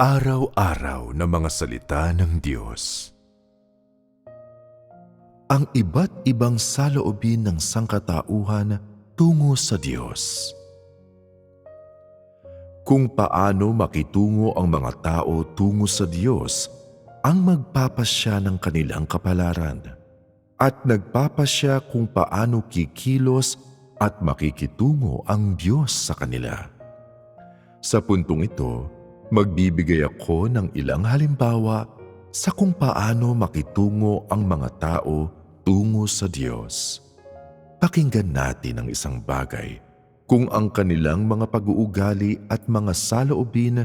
Araw-araw na mga salita ng Diyos. Ang iba't ibang saloobin ng sangkatauhan tungo sa Diyos. Kung paano makitungo ang mga tao tungo sa Diyos ang magpapasya ng kanilang kapalaran at nagpapasya kung paano kikilos at makikitungo ang Diyos sa kanila. Sa puntong ito, magbibigay ako ng ilang halimbawa sa kung paano makitungo ang mga tao tungo sa Diyos. Pakinggan natin ang isang bagay kung ang kanilang mga pag-uugali at mga saloobin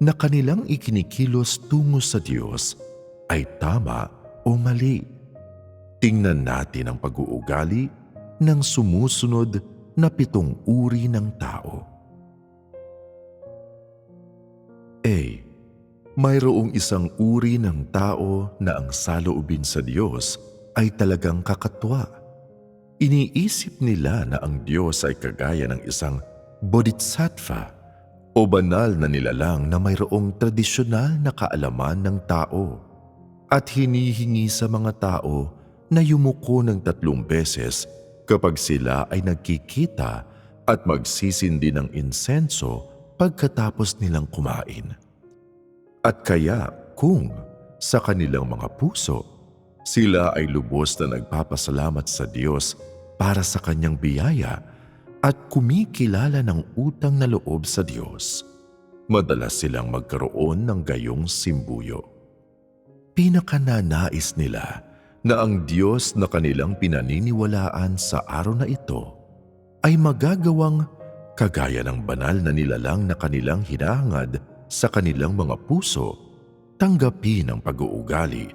na kanilang ikinikilos tungo sa Diyos ay tama o mali. Tingnan natin ang pag-uugali ng sumusunod na pitong uri ng tao. A. Mayroong isang uri ng tao na ang saloobin sa Diyos ay talagang kakatwa. Iniisip nila na ang Diyos ay kagaya ng isang bodhisattva o banal na nilalang na mayroong tradisyonal na kaalaman ng tao at hinihingi sa mga tao na yumuko ng tatlong beses kapag sila ay nagkikita at magsisindi ng insenso pagkatapos nilang kumain. At kaya kung sa kanilang mga puso, sila ay lubos na nagpapasalamat sa Diyos para sa kanyang biyaya at kumikilala ng utang na loob sa Diyos, madalas silang magkaroon ng gayong simbuyo. Pinakananais nila na ang Diyos na kanilang pinaniniwalaan sa araw na ito ay magagawang kagaya ng banal na nilalang na kanilang hinahangad sa kanilang mga puso, tanggapin ang pag-uugali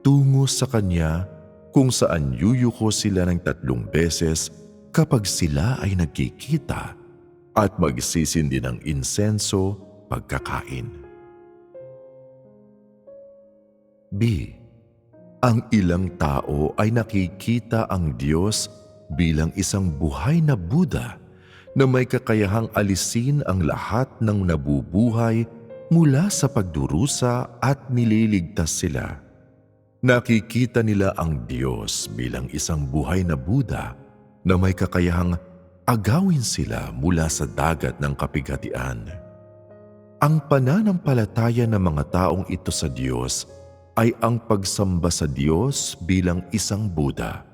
tungo sa Kanya kung saan yuyuko sila ng tatlong beses kapag sila ay nagkikita at magsisindi ng insenso pagkakain. B. Ang ilang tao ay nakikita ang Diyos bilang isang buhay na Buddha na may kakayahang alisin ang lahat ng nabubuhay mula sa pagdurusa at nililigtas sila. Nakikita nila ang Diyos bilang isang buhay na Buddha na may kakayahang agawin sila mula sa dagat ng kapighatian. Ang pananampalataya ng mga taong ito sa Diyos ay ang pagsamba sa Diyos bilang isang Buddha.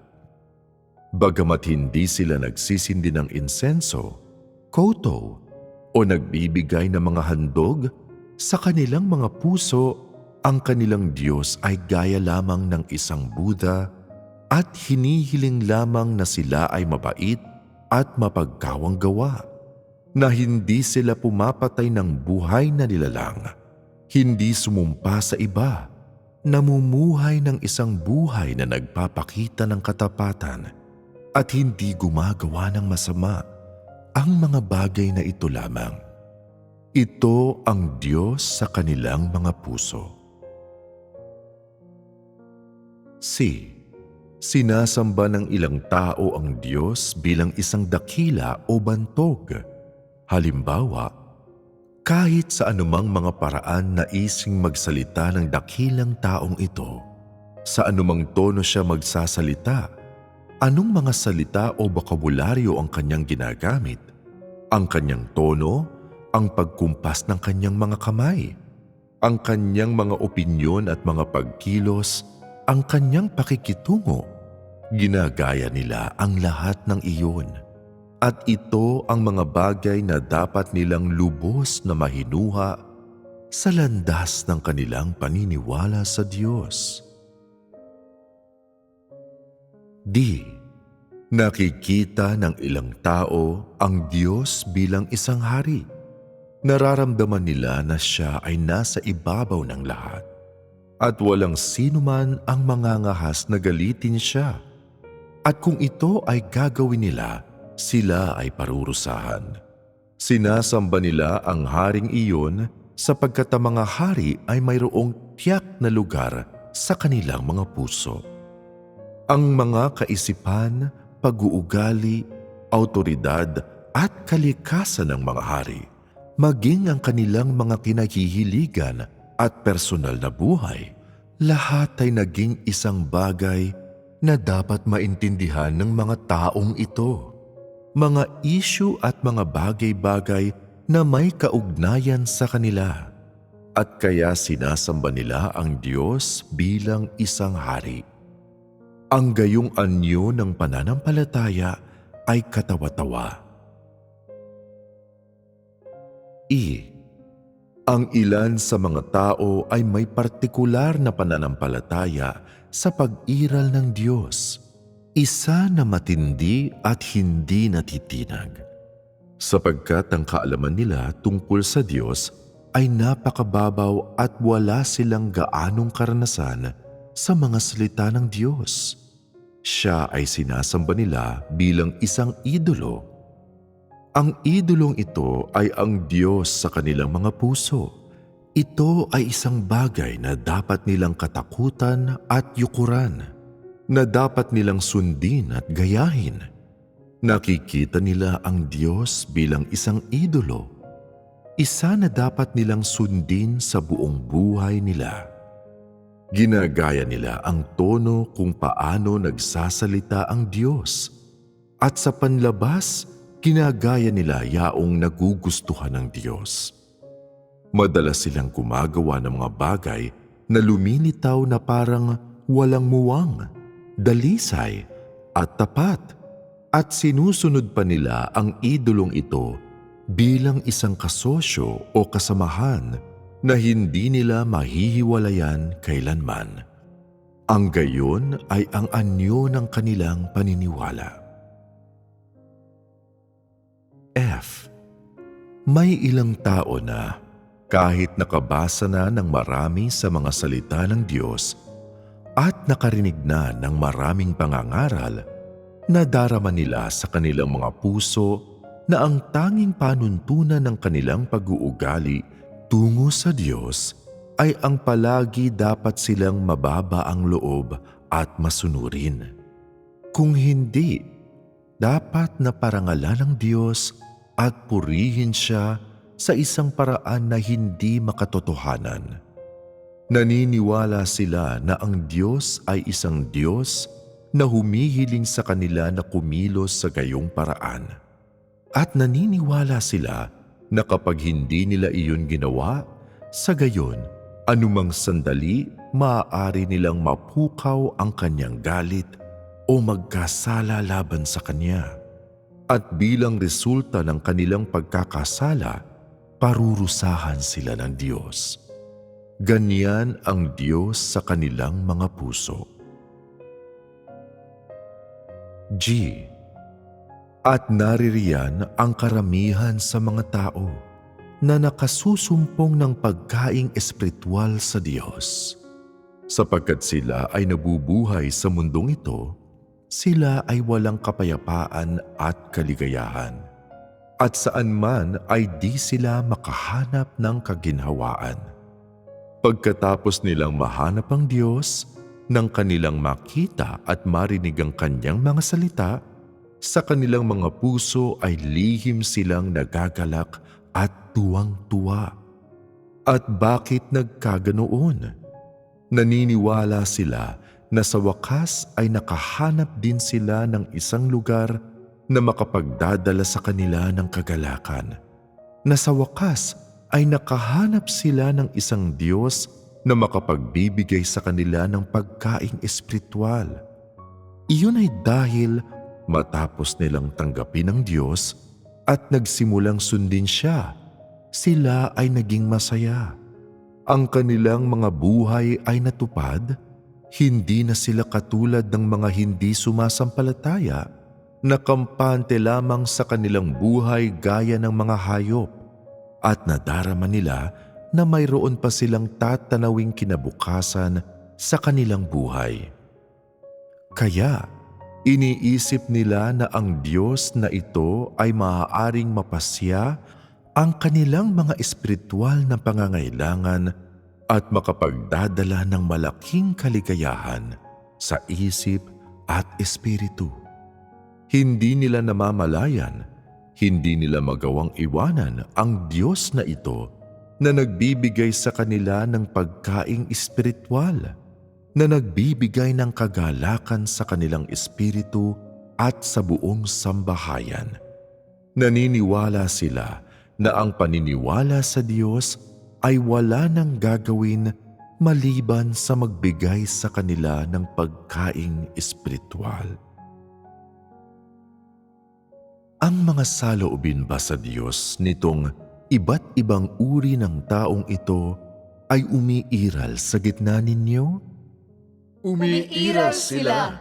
Bagamat hindi sila nagsisindi ng insenso, koto, o nagbibigay ng mga handog, sa kanilang mga puso, ang kanilang Diyos ay gaya lamang ng isang Buddha at hinihiling lamang na sila ay mabait at mapagkawang gawa, na hindi sila pumapatay ng buhay na nilalang, hindi sumumpa sa iba, namumuhay ng isang buhay na nagpapakita ng katapatan at hindi gumagawa ng masama ang mga bagay na ito lamang. Ito ang Diyos sa kanilang mga puso. C. Sinasamba ng ilang tao ang Diyos bilang isang dakila o bantog. Halimbawa, kahit sa anumang mga paraan na ising magsalita ng dakilang taong ito, sa anumang tono siya magsasalita, anong mga salita o bokabularyo ang kanyang ginagamit, ang kanyang tono, ang pagkumpas ng kanyang mga kamay, ang kanyang mga opinyon at mga pagkilos, ang kanyang pakikitungo, ginagaya nila ang lahat ng iyon. At ito ang mga bagay na dapat nilang lubos na mahinuha sa landas ng kanilang paniniwala sa Diyos. D. Nakikita ng ilang tao ang Diyos bilang isang hari. Nararamdaman nila na siya ay nasa ibabaw ng lahat at walang sino man ang mangangahas na galitin siya. At kung ito ay gagawin nila, sila ay parurusahan. Sinasamba nila ang haring iyon sapagkat ang mga hari ay mayroong tiyak na lugar sa kanilang mga puso. Ang mga kaisipan, pag-uugali, autoridad at kalikasan ng mga hari maging ang kanilang mga kinahihiligan at personal na buhay, lahat ay naging isang bagay na dapat maintindihan ng mga taong ito. Mga issue at mga bagay-bagay na may kaugnayan sa kanila. At kaya sinasamba nila ang Diyos bilang isang hari. Ang gayong anyo ng pananampalataya ay katawa-tawa. I. Ang ilan sa mga tao ay may partikular na pananampalataya sa pag-iral ng Diyos, isa na matindi at hindi natitinag. Sapagkat ang kaalaman nila tungkol sa Diyos ay napakababaw at wala silang gaanong karanasan sa mga salita ng Diyos. Siya ay sinasamba nila bilang isang idolo ang idolong ito ay ang Diyos sa kanilang mga puso. Ito ay isang bagay na dapat nilang katakutan at yukuran, na dapat nilang sundin at gayahin. Nakikita nila ang Diyos bilang isang idolo, isa na dapat nilang sundin sa buong buhay nila. Ginagaya nila ang tono kung paano nagsasalita ang Diyos at sa panlabas ginagaya nila yaong nagugustuhan ng Diyos. Madalas silang gumagawa ng mga bagay na lumilitaw na parang walang muwang, dalisay at tapat at sinusunod pa nila ang idolong ito bilang isang kasosyo o kasamahan na hindi nila mahihiwalayan kailanman. Ang gayon ay ang anyo ng kanilang paniniwala. F. May ilang tao na kahit nakabasa na ng marami sa mga salita ng Diyos at nakarinig na ng maraming pangangaral, nadarama nila sa kanilang mga puso na ang tanging panuntunan ng kanilang pag-uugali tungo sa Diyos ay ang palagi dapat silang mababa ang loob at masunurin. Kung hindi, dapat na parangalan ng Diyos at purihin siya sa isang paraan na hindi makatotohanan. Naniniwala sila na ang Diyos ay isang Diyos na humihiling sa kanila na kumilos sa gayong paraan. At naniniwala sila na kapag hindi nila iyon ginawa, sa gayon, anumang sandali maaari nilang mapukaw ang kanyang galit o magkasala laban sa kanya at bilang resulta ng kanilang pagkakasala, parurusahan sila ng Diyos. Ganyan ang Diyos sa kanilang mga puso. G. At naririyan ang karamihan sa mga tao na nakasusumpong ng pagkaing espiritual sa Diyos. Sapagkat sila ay nabubuhay sa mundong ito sila ay walang kapayapaan at kaligayahan. At saan man ay di sila makahanap ng kaginhawaan. Pagkatapos nilang mahanap ang Diyos, nang kanilang makita at marinig ang kanyang mga salita, sa kanilang mga puso ay lihim silang nagagalak at tuwang-tuwa. At bakit nagkaganoon? Naniniwala sila na sa wakas ay nakahanap din sila ng isang lugar na makapagdadala sa kanila ng kagalakan. Na sa wakas ay nakahanap sila ng isang Diyos na makapagbibigay sa kanila ng pagkaing espiritual. Iyon ay dahil matapos nilang tanggapin ang Diyos at nagsimulang sundin siya, sila ay naging masaya. Ang kanilang mga buhay ay natupad hindi na sila katulad ng mga hindi sumasampalataya na kampante lamang sa kanilang buhay gaya ng mga hayop at nadarama nila na mayroon pa silang tatanawing kinabukasan sa kanilang buhay. Kaya, iniisip nila na ang Diyos na ito ay maaaring mapasya ang kanilang mga espiritual na pangangailangan at makapagdadala ng malaking kaligayahan sa isip at espiritu. Hindi nila namamalayan Hindi nila magawang iwanan ang Diyos na ito na nagbibigay sa kanila ng pagkaing espiritual, na nagbibigay ng kagalakan sa kanilang espiritu at sa buong sambahayan. Naniniwala sila na ang paniniwala sa Diyos ay wala nang gagawin maliban sa magbigay sa kanila ng pagkaing espiritual. Ang mga saloobin ba sa Diyos nitong iba't ibang uri ng taong ito ay umiiral sa gitna ninyo? Umiiral sila.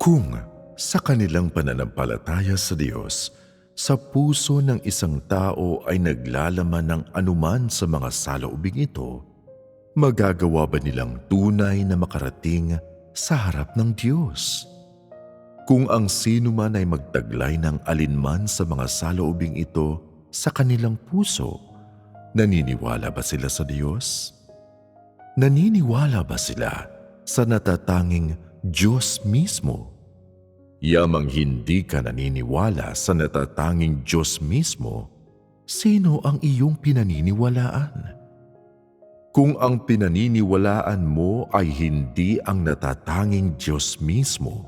Kung sa kanilang pananampalataya sa Diyos, sa puso ng isang tao ay naglalaman ng anuman sa mga saloobing ito, magagawa ba nilang tunay na makarating sa harap ng Diyos? Kung ang sino man ay magtaglay ng alinman sa mga saloobing ito sa kanilang puso, naniniwala ba sila sa Diyos? Naniniwala ba sila sa natatanging Diyos mismo? Yamang hindi ka naniniwala sa natatanging Diyos mismo, sino ang iyong pinaniniwalaan? Kung ang pinaniniwalaan mo ay hindi ang natatanging Diyos mismo,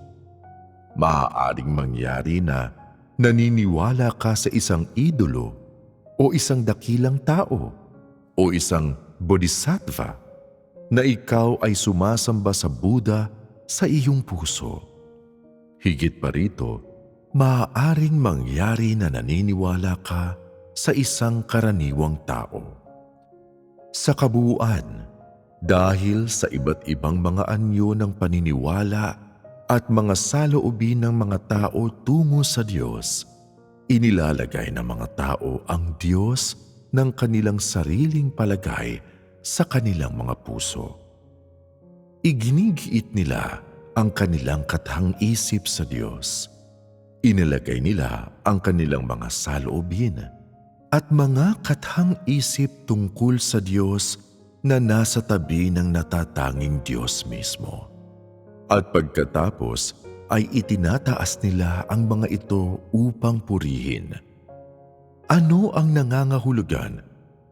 maaaring mangyari na naniniwala ka sa isang idolo o isang dakilang tao o isang bodhisattva na ikaw ay sumasamba sa Buddha sa iyong puso. Higit pa rito, maaaring mangyari na naniniwala ka sa isang karaniwang tao. Sa kabuuan, dahil sa iba't ibang mga anyo ng paniniwala at mga saloobin ng mga tao tungo sa Diyos, inilalagay ng mga tao ang Diyos ng kanilang sariling palagay sa kanilang mga puso. Iginigiit nila ang kanilang kathang isip sa Diyos. Inilagay nila ang kanilang mga saloobin at mga kathang isip tungkol sa Diyos na nasa tabi ng natatanging Diyos mismo. At pagkatapos ay itinataas nila ang mga ito upang purihin. Ano ang nangangahulugan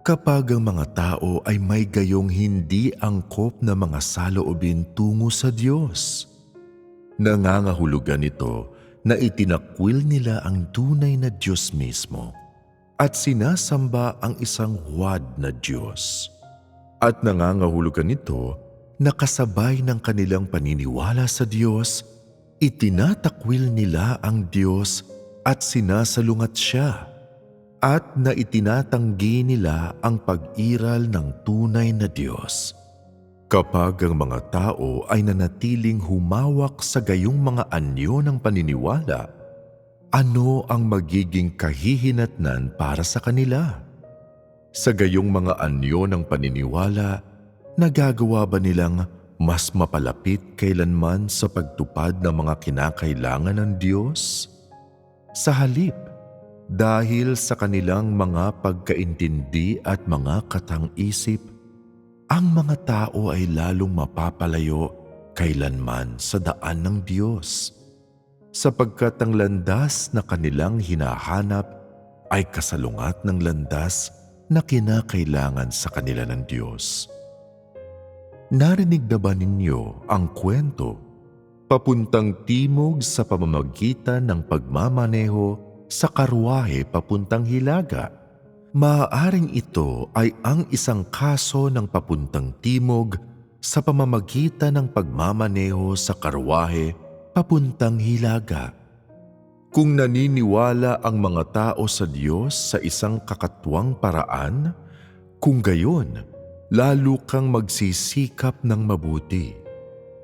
kapag ang mga tao ay may gayong hindi angkop na mga saloobin tungo sa Diyos? Nangangahulugan ito na itinakwil nila ang tunay na Diyos mismo at sinasamba ang isang huwad na Diyos. At nangangahulugan ito na kasabay ng kanilang paniniwala sa Diyos, itinatakwil nila ang Diyos at sinasalungat siya at na itinatanggi nila ang pag-iral ng tunay na Diyos. Kapag ang mga tao ay nanatiling humawak sa gayong mga anyo ng paniniwala, ano ang magiging kahihinatnan para sa kanila? Sa gayong mga anyo ng paniniwala, nagagawa ba nilang mas mapalapit kailanman sa pagtupad ng mga kinakailangan ng Diyos? Sa halip, dahil sa kanilang mga pagkaintindi at mga katang-isip, ang mga tao ay lalong mapapalayo kailanman sa daan ng Diyos sapagkat ang landas na kanilang hinahanap ay kasalungat ng landas na kinakailangan sa kanila ng Diyos. Narinig na ba ninyo ang kwento papuntang timog sa pamamagitan ng pagmamaneho sa karwahe papuntang hilaga? Maaaring ito ay ang isang kaso ng papuntang timog sa pamamagitan ng pagmamaneho sa karwahe papuntang hilaga. Kung naniniwala ang mga tao sa Diyos sa isang kakatwang paraan, kung gayon, lalo kang magsisikap ng mabuti.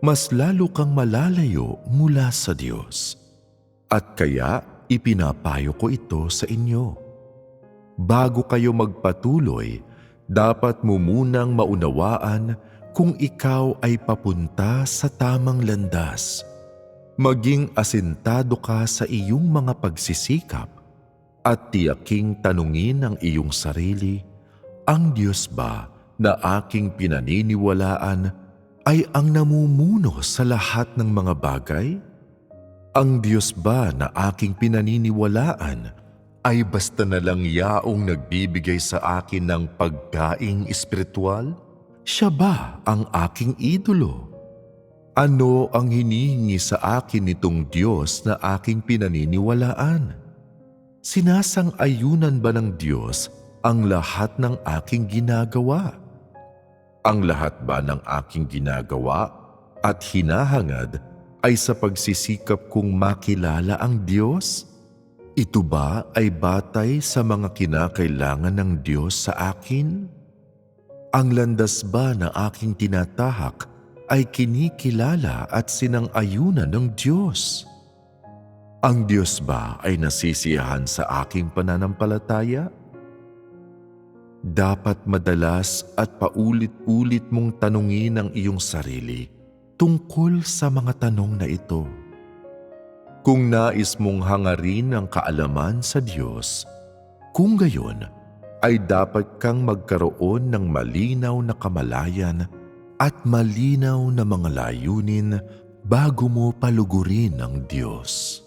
Mas lalo kang malalayo mula sa Diyos. At kaya ipinapayo ko ito sa inyo bago kayo magpatuloy, dapat mo munang maunawaan kung ikaw ay papunta sa tamang landas. Maging asintado ka sa iyong mga pagsisikap at tiyaking tanungin ang iyong sarili, ang Diyos ba na aking pinaniniwalaan ay ang namumuno sa lahat ng mga bagay? Ang Diyos ba na aking pinaniniwalaan ay basta na lang yaong nagbibigay sa akin ng pagkaing espiritual? Siya ba ang aking idolo? Ano ang hinihingi sa akin nitong Diyos na aking pinaniniwalaan? Sinasang-ayunan ba ng Diyos ang lahat ng aking ginagawa? Ang lahat ba ng aking ginagawa at hinahangad ay sa pagsisikap kong makilala ang Diyos? Ito ba ay batay sa mga kinakailangan ng Diyos sa akin? Ang landas ba na aking tinatahak ay kinikilala at sinang-ayunan ng Diyos? Ang Diyos ba ay nasisiyahan sa aking pananampalataya? Dapat madalas at paulit-ulit mong tanungin ang iyong sarili tungkol sa mga tanong na ito. Kung nais mong hangarin ang kaalaman sa Diyos, kung gayon, ay dapat kang magkaroon ng malinaw na kamalayan at malinaw na mga layunin bago mo palugurin ang Diyos.